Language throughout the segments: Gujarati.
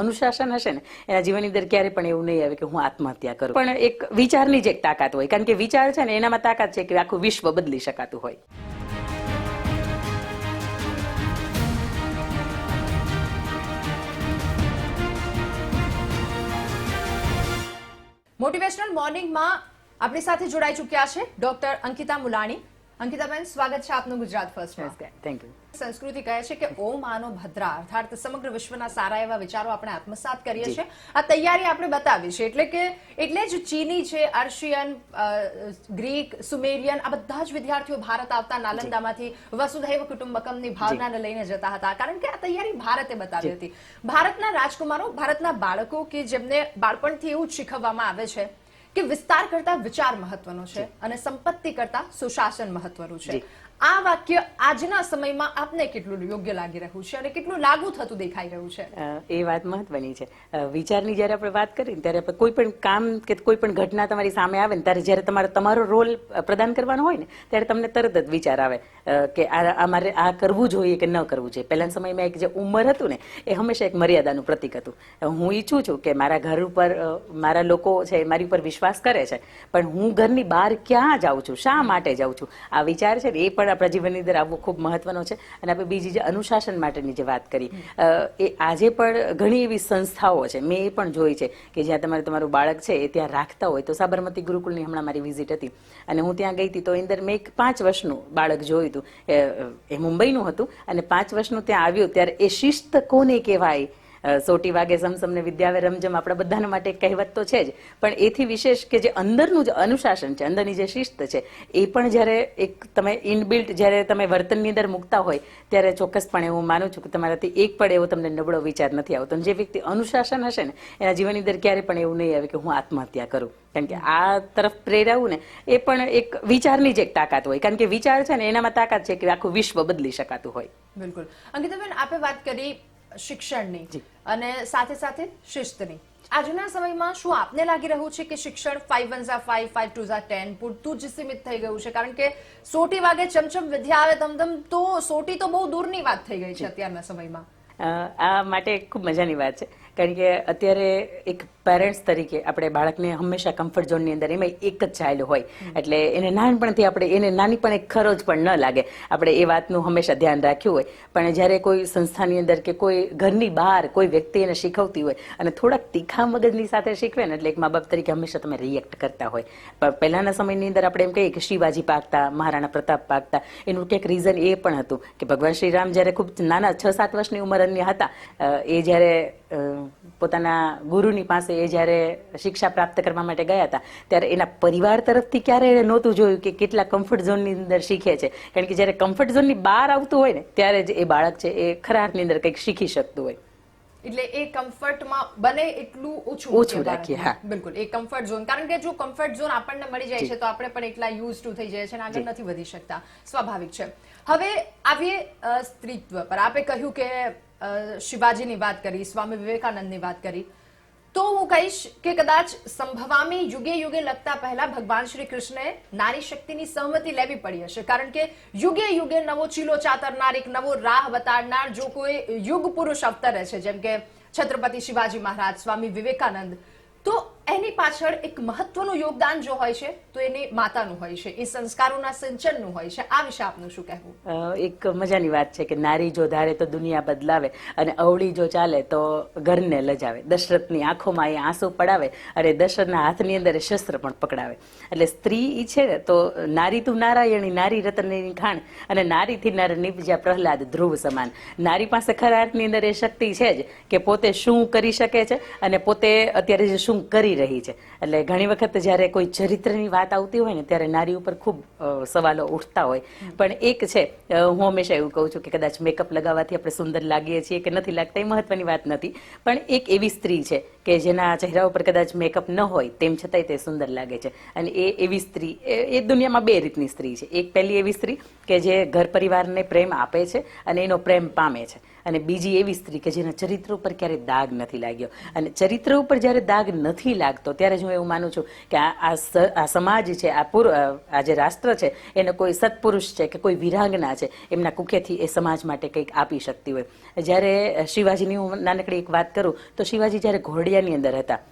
અનુશાસન હશે ને એના જીવનની અંદર ક્યારે પણ એવું નહીં આવે કે હું આત્મહત્યા કરું. પણ એક વિચારની જ એક તાકાત હોય કારણ કે વિચાર છે ને એનામાં તાકાત છે કે આખું વિશ્વ બદલી શકાતું હોય. મોટિવેશનલ મોર્નિંગમાં આપણી સાથે જોડાઈ ચૂક્યા છે ડોક્ટર અંકિતા મુલાણી. અંકિતાબેન સ્વાગત છે આપનું ગુજરાત ફર્સ્ટમાં થેન્ક યુ સંસ્કૃતિ કહે છે કે ઓમ આનો ભદ્રા અર્થાત સમગ્ર વિશ્વના સારા એવા વિચારો આપણે આત્મસાત કરીએ છીએ. આ તૈયારી આપણે બતાવી છે. એટલે કે એટલે જ ચીની છે અર્શિયન ગ્રીક સુમેરિયન આ બધા જ વિદ્યાર્થીઓ ભારત આવતા નાલંદામાંથી વસુધૈવ કુટુંબકમની ભાવનાને લઈને જતા હતા. કારણ કે આ તૈયારી ભારતે બતાવી હતી. ભારતના રાજકુમારો ભારતના બાળકો કે જેમને બાળપણથી એવું જ શીખવવામાં આવે છે કે વિસ્તાર કરતા વિચાર મહત્વનો છે અને સંપત્તિ કરતા સુશાસન મહત્વનું છે. આ વાક્ય આજના સમયમાં આપને કેટલું યોગ્ય લાગી રહ્યું છે અને કેટલું લાગુ થતું દેખાઈ રહ્યું છે? એ વાત મહત્વની છે. વિચારની જ્યારે આપણે વાત કરીએ ત્યારે આપણે કોઈ પણ કામ કે કોઈ પણ ઘટના તમારી સામે આવે ને, ત્યારે જ્યારે તમારે, તમારો રોલ પ્રદાન કરવાનો હોય ને, ત્યારે તમને તરત જ વિચાર આવે કે આ મારે આ કરવું જોઈએ કે ન કરવું જોઈએ. પહેલાના સમયમાં એક જે ઉંમર હતું ને, એ હંમેશા એક મર્યાદાનું પ્રતીક હતું. હું ઈચ્છું છું કે મારા ઘર ઉપર મારા લોકો છે મારી ઉપર વિશ્વાસ કરે છે, પણ હું ઘરની બહાર ક્યાં જાઉં છું? શા માટે જાઉં છું? આ વિચાર છે ને, એ પણ આપણા જીવનની અંદર આવવો ખૂબ મહત્વનો છે અને આપણે બીજી જે અનુશાસન માટેની જે વાત કરી એ આજે પણ ઘણી એવી સંસ્થાઓ છે. મેં એ પણ જોઈ છે કે જ્યાં તમારે તમારું બાળક છે એ ત્યાં રાખતા હોય. તો સાબરમતી ગુરુકુલની હમણાં મારી વિઝિટ હતી અને હું ત્યાં ગઈ હતી તો અંદર મેં એક પાંચ વર્ષનું બાળક જોયું હતું. એ, મુંબઈનું હતું અને પાંચ વર્ષનું ત્યાં આવ્યું ત્યારે એ શિસ્ત કોને કહેવાય સોટી વાગે સમસમને વિદ્યાવે રમજમ આપણા બધાના માટે એક કહેવત તો છે જ. પણ એથી વિશેષ કે જે અંદરનું જે અનુશાસન છે, અંદરની જે શિસ્ત છે, એ પણ જ્યારે એક તમે ઇનબિલ્ટ જ્યારે તમે વર્તનની અંદર મૂકતા હોય, ત્યારે ચોક્કસપણે હું માનું છું કે તમારાથી એક પણ એવો તમને નબળો વિચાર નથી આવતો. જે વ્યક્તિ અનુશાસન હશે ને, એના જીવનની અંદર ક્યારે પણ એવું નહીં આવે કે હું આત્મહત્યા કરું. કારણ કે આ તરફ પ્રેરાવું ને, એ પણ એક વિચારની જ એક તાકાત હોય. કારણ કે વિચાર છે ને, એનામાં તાકાત છે કે આખું વિશ્વ બદલી શકાતું હોય. બિલકુલ. અંકિતાબેન, આપે વાત કરી શિક્ષણની. અને સાથે સાથે શિસ્તની. આજના સમયમાં શું આપને લાગી રહ્યું છે કે શિક્ષણ ફાઈવ વન ઝા ફાઈવ ફાઈવ ટુ ઝા ટેન પૂરતું જ સીમિત થઈ ગયું છે? કારણ કે સોટી વાગે ચમચમ વિદ્યા આવે તમતમ તો સોટી તો બહુ દૂરની વાત થઈ ગઈ છે અત્યારના સમયમાં. આ માટે ખૂબ મજાની વાત છે. કારણ કે અત્યારે એક પેરેન્ટ્સ તરીકે આપણે બાળકને હંમેશા કમ્ફર્ટ ઝોનની અંદર એમાં એક જ ચાલ્યો હોય. એટલે એને નાનપણથી આપણે એને નાની પણ એક ખરોચ પણ ન લાગે. આપણે એ વાતનું હંમેશા ધ્યાન રાખ્યું હોય. પણ જ્યારે કોઈ સંસ્થાની અંદર કે કોઈ ઘરની બહાર કોઈ વ્યક્તિ એને શીખવતી હોય અને થોડાક તીખા મગજની સાથે શીખવે ને એટલે એક મા બાપ તરીકે હંમેશા તમે રિએક્ટ કરતા હોય. પણ પહેલાંના સમયની અંદર આપણે એમ કહીએ કે શિવાજી પાકતા મહારાણા પ્રતાપ પાકતા એનું કંઈક રીઝન એ પણ હતું કે ભગવાન શ્રી રામ જ્યારે ખૂબ નાના છ સાત વર્ષની ઉંમરની હતા એ જ્યારે પોતાના ગુરુની પાસે એ જ્યારે શિક્ષા પ્રાપ્ત કરવા માટે ગયા હતા ત્યારે એના પરિવાર તરફથી ક્યારે નહોતું જોયું કે કેટલા કમ્ફર્ટ ઝોનની અંદર શીખે છે. કારણ કે જ્યારે કમ્ફર્ટ ઝોનની બહાર આવતું હોય ને ત્યારે જ એ બાળક છે એ ખરા અર્થની અંદર કંઈક શીખી શકતું હોય. એટલે એ કમ્ફર્ટમાં બને એટલું ઓછું ઓછું રાખીએ, હા. બિલકુલ એ કમ્ફર્ટ ઝોન કારણ કે જો કમ્ફર્ટ ઝોન આપણને મળી જાય છે તો આપણે પણ એટલા યુઝ ટુ થઈ જાય છે અને આગળ નથી વધી શકતા. સ્વાભાવિક છે. હવે આવીએ સ્ત્રીત્વ પર. આપે કહ્યું કે શિવાજીની વાત કરી, સ્વામી વિવેકાનંદની વાત કરી. તો હું કહીશ કે કદાચ સંભવામી યુગે યુગે લગતા પહેલા ભગવાન શ્રી કૃષ્ણએ નારી શક્તિની સહમતિ લેવી પડી હશે. કારણ કે યુગે યુગે નવો ચીલો ચાતરનાર, એક નવો રાહ બતાડનાર જો કોઈ યુગ પુરુષ અવતરે છે, જેમ કે છત્રપતિ શિવાજી મહારાજ, સ્વામી વિવેકાનંદ. તો એની પાછળ એક મહત્વનું યોગદાન જો હોય છે, તો એની માતાનું હોય છે, એ સંસ્કારોના સિંચનનું હોય છે. આ વિશે આપનું શું કહેવું? એક મજાની વાત છે કે નારી જો ધારે તો દુનિયા બદલાવે અને અવળી જો ચાલે તો ઘરને લજાવે. દશરથની આંખોમાં એ આંસુ પડાવે અને દશરથના હાથની અંદર શસ્ત્ર પણ પકડાવે. એટલે સ્ત્રી ઈ છે ને, તો નારી તું નારાયણી, નારી રતનની ખાણ અને નારીથી નર નિપજ્યા પ્રહલાદ ધ્રુવ સમાન. નારી પાસે ખરા અર્થની અંદર એ શક્તિ છે જ કે પોતે શું કરી શકે છે અને પોતે અત્યારે જે શું કરી રહી છે. એટલે ઘણી વખત જ્યારે કોઈ ચરિત્રની વાત આવતી હોય ને, ત્યારે નારી ઉપર ખૂબ સવાલો ઉઠતા હોય. પણ એક છે હું હંમેશા એવું કહું છું કે કદાચ મેકઅપ લગાવવાથી આપણે સુંદર લાગીએ છીએ કે નથી લાગતા, એ મહત્વની વાત નથી. પણ એક એવી સ્ત્રી છે કે જેના ચહેરા ઉપર કદાચ મેકઅપ ન હોય, તેમ છતાંય તે સુંદર લાગે છે. અને એ એવી સ્ત્રી એ દુનિયામાં બે રીતની સ્ત્રી છે. એક પહેલી એવી સ્ત્રી કે જે ઘર પરિવારને પ્રેમ આપે છે અને એનો પ્રેમ પામે છે. અને બીજી એવી સ્ત્રી કે જેના ચરિત્ર ઉપર ક્યારેય દાગ નથી લાગ્યો. અને ચરિત્ર ઉપર જ્યારે દાગ નથી લાગતો. ત્યારે જ હું એવું માનું છું કે આ આ સમાજ છે, આ પૂર આ જે રાષ્ટ્ર છે, એને કોઈ સત્પુરુષ છે કે કોઈ વિરાંગના છે, એમના કુખેથી એ સમાજ માટે કંઈક આપી શકતી હોય. જ્યારે શિવાજીની હું નાનકડી એક વાત કરું, તો શિવાજી જ્યારે ઘોડિયાની અંદર હતા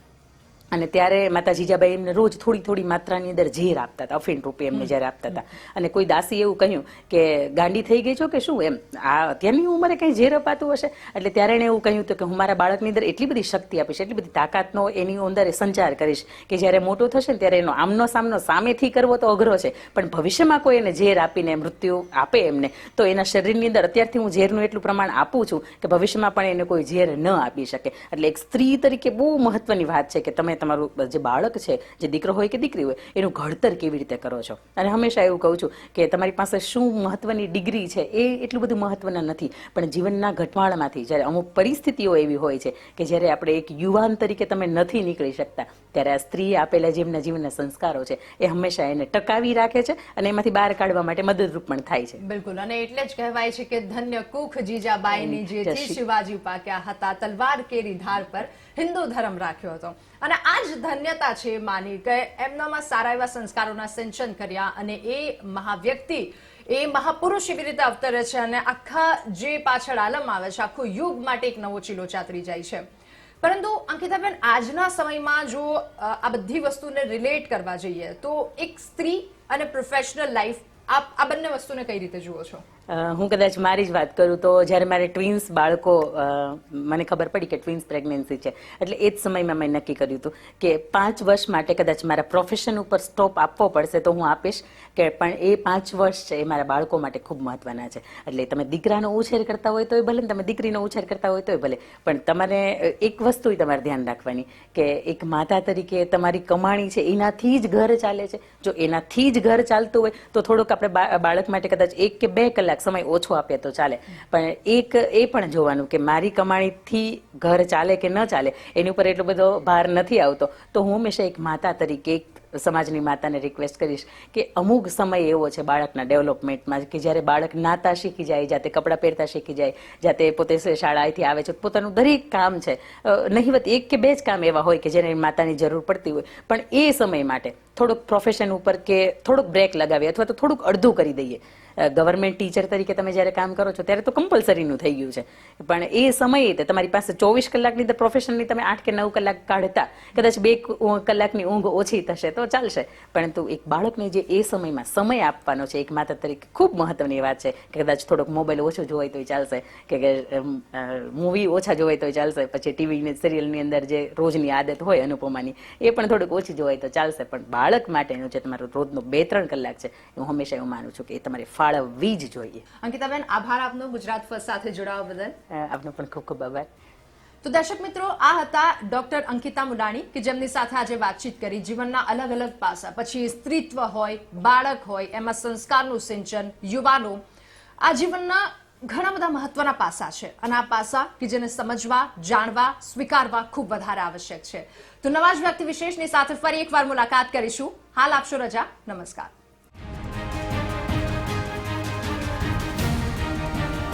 અને ત્યારે માતા જીજાબાઈ એમને રોજ થોડી થોડી માત્રાની અંદર ઝેર આપતા હતા અફીણ રૂપે એમને જ્યારે આપતા હતા. અને કોઈ દાસી એવું કહ્યું કે ગાંડી થઈ ગઈ છો કે શું? એમ આ અત્યારની ઉંમરે કંઈ ઝેર અપાતું હશે? એટલે ત્યારે એણે એવું કહ્યું હતું કે હું મારા બાળકની અંદર એટલી બધી શક્તિ આપીશ એટલી બધી તાકાતનો એની અંદર સંચાર કરીશ કે જ્યારે મોટો થશે ને ત્યારે એનો આમનો સામનો સામેથી કરવો તો અઘરો છે. પણ ભવિષ્યમાં કોઈ એને ઝેર આપીને મૃત્યુ આપે એમને તો એના શરીરની અંદર અત્યારથી હું ઝેરનું એટલું પ્રમાણ આપું છું કે ભવિષ્યમાં પણ એને કોઈ ઝેર ન આપી શકે. એટલે એક સ્ત્રી તરીકે બહુ મહત્વની વાત છે કે તમે તમારું જે બાળક છે જે દીકરો હોય કે દીકરી હોય એનું ઘડતર કેવી રીતે કરો છો? અને હંમેશા એવું કહું છું કે તમારી પાસે શું મહત્વની ડિગ્રી છે એ એટલું બધું મહત્વના નથી. પણ જીવનના ઘટમાળમાંથી જ્યારે અમુક પરિસ્થિતિઓ એવી હોય છે કે જ્યારે આપણે એક યુવાન તરીકે તમે નથી નીકળી શકતા ત્યારે આ સ્ત્રીએ આપેલા જે એમના જીવનના સંસ્કારો છે એ હંમેશા એને ટકાવી રાખે છે અને એમાંથી બહાર કાઢવા માટે મદદરૂપ પણ થાય છે. બિલકુલ અને એટલે જ કહેવાય છે કે ધન્ય કુખ જીજાબાઈની જે શિવાજી પાક્યા હતા તલવાર કેરી ધાર પર હિન્દુ ધર્મ રાખ્યો હતો. અને આ જ ધન્યતા છે માની કે એમનામાં સારા એવા સંસ્કારોના સિંચન કર્યા અને એ મહાવ્યક્તિ, એ મહાપુરુષ એવી રીતે અવતરે છે અને આખા જે પાછળ આલમ આવે છે, આખું યુગ માટે એક નવો ચીલો ચાતરી જાય છે. પરંતુ અંકિતાબેન, આજના સમયમાં જો આ બધી વસ્તુને રિલેટ કરવા જઈએ તો એક સ્ત્રી અને પ્રોફેશનલ લાઈફ આપ, આ બંને વસ્તુને કઈ રીતે જુઓ છો? હું કદાચ મારી જ વાત કરું તો જ્યારે મારે ટ્વિન્સ બાળકો મને ખબર પડી કે ટ્વિન્સ પ્રેગ્નન્સી છે. એટલે એ જ સમયમાં મેં નક્કી કર્યું હતું કે પાંચ વર્ષ માટે કદાચ મારા પ્રોફેશન ઉપર સ્ટોપ આપવો પડશે તો હું આપીશ કે પણ એ પાંચ વર્ષ છે એ મારા બાળકો માટે ખૂબ મહત્વના છે. એટલે તમે દીકરાનો ઉછેર કરતા હોય તોય ભલે ને તમે દીકરીનો ઉછેર કરતા હોય તોય ભલે. પણ તમારે એક વસ્તુ તમારે ધ્યાન રાખવાની કે એક માતા તરીકે તમારી કમાણી છે એનાથી જ ઘર ચાલે છે. જો એનાથી જ ઘર ચાલતું હોય તો થોડુંક આપણે બાળક માટે કદાચ એક કે બે કલાક સમય ઓછો આપે તો ચાલે. પણ એક એ પણ જોવાનું કે મારી કમાણીથી ઘર ચાલે કે ન ચાલે, એની ઉપર એટલો બધો ભાર નથી આવતો. તો હું હંમેશા એક માતા તરીકે, એક સમાજની માતાને રિક્વેસ્ટ કરીશ કે અમુક સમય એવો છે બાળકના ડેવલપમેન્ટમાં કે જ્યારે બાળક નાતા શીખી જાય, જાતે કપડાં પહેરતા શીખી જાય, જાતે પોતે શાળાએથી આવે છે પોતાનું દરેક કામ છે. નહીવત એક કે બે જ કામ એવા હોય કે જેને માતાની જરૂર પડતી હોય. પણ એ સમય માટે થોડુંક પ્રોફેશન ઉપર કે થોડુંક બ્રેક લગાવીએ અથવા તો થોડુંક અડધું કરી દઈએ. ગવર્મેન્ટ ટીચર તરીકે તમે જ્યારે કામ કરો છો ત્યારે તો કમ્પલસરીનું થઈ ગયું છે. પણ એ સમયે તે તમારી પાસે ચોવીસ કલાકની અંદર પ્રોફેશનની તમે આઠ કે નવ કલાક કાઢતા. કદાચ બે કલાકની ઊંઘ ઓછી થશે તો ચાલશે. પરંતુ એક બાળકને જે એ સમયમાં સમય આપવાનો છે, એક માતા તરીકે ખૂબ મહત્વની વાત છે કે કદાચ થોડોક મોબાઈલ ઓછો જોવાય તોય ચાલશે. કે મૂવી ઓછા જોવાય તોય ચાલશે. પછી ટીવી સિરિયલની અંદર જે રોજની આદત હોય અનુપમાની, એ પણ થોડુંક ઓછી જોવાય તો ચાલશે. પણ બાળક માટેનું જે તમારો રોજનો બે ત્રણ કલાક છે હું હંમેશા એવું માનું છું કે એ તમારે ફાળવવી જ જોઈએ. અંકિતાબેન આભાર આપનો ગુજરાત ફર્સ્ટ સાથે જોડાવા બદલ. આપનો પણ ખૂબ ખૂબ આભાર. તો દર્શક મિત્રો આ હતા ડોક્ટર અંકિતા મુડાણી કે જેમની સાથે આજે વાતચીત કરી. જીવનના અલગ અલગ પાસા. પછી સ્ત્રીત્વ હોય બાળક હોય એમાં સંસ્કારનું સિંચન યુવાનો. આ જીવનના ઘણા બધા મહત્વના પાસા છે. અને આ પાસા કે જેને સમજવા, જાણવા, સ્વીકારવા ખૂબ વધારે આવશ્યક છે. તો નવા જ વ્યક્તિ વિશેષની સાથે ફરી એકવાર મુલાકાત કરીશું. હાલ આપશો રજા. નમસ્કાર.